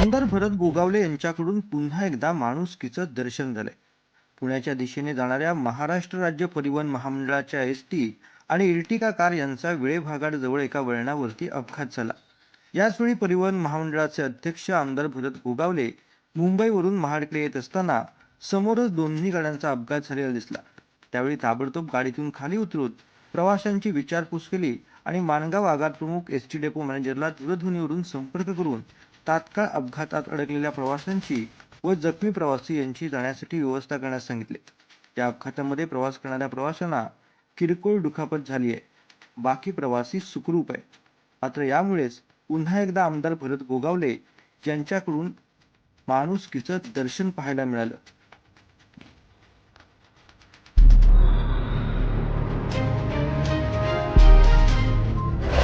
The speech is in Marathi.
आमदार भरत गोगावले यांच्याकडून पुन्हा एकदा माणुसकीचं दर्शन झालंय. पुण्याच्या दिशेने जाणाऱ्या महाराष्ट्र राज्य परिवहन महामंडळाच्या एस टी आणि इर्टिका कार यांचा वेळेभागाड जवळ एका वळणावरती अपघात झाला. याचवेळी परिवहन महामंडळाचे अध्यक्ष आमदार भरत गोगावले मुंबईवरून महाडकडे येत असताना समोरच दोन्ही गाड्यांचा अपघात झालेला दिसला. त्यावेळी ताबडतोब गाडीतून खाली उतरून प्रवाशांची विचारपूस केली आणि माणगाव आगार प्रमुख एस टी डेपो मॅनेजरला दूरध्वनीवरून संपर्क करून तात्काळ अपघातात अडकलेल्या प्रवाशांची व जखमी प्रवासी यांची जाण्यासाठी व्यवस्था करण्यास सांगितले त्या अपघातामध्ये प्रवास करणाऱ्या प्रवाशांना किरकोळ दुखापत झाली आहे. बाकी प्रवासी सुखरूप आहे मात्र यामुळेच पुन्हा एकदा आमदार भरत गोगावले यांच्याकडून माणुसकीचं दर्शन पाहायला मिळालं.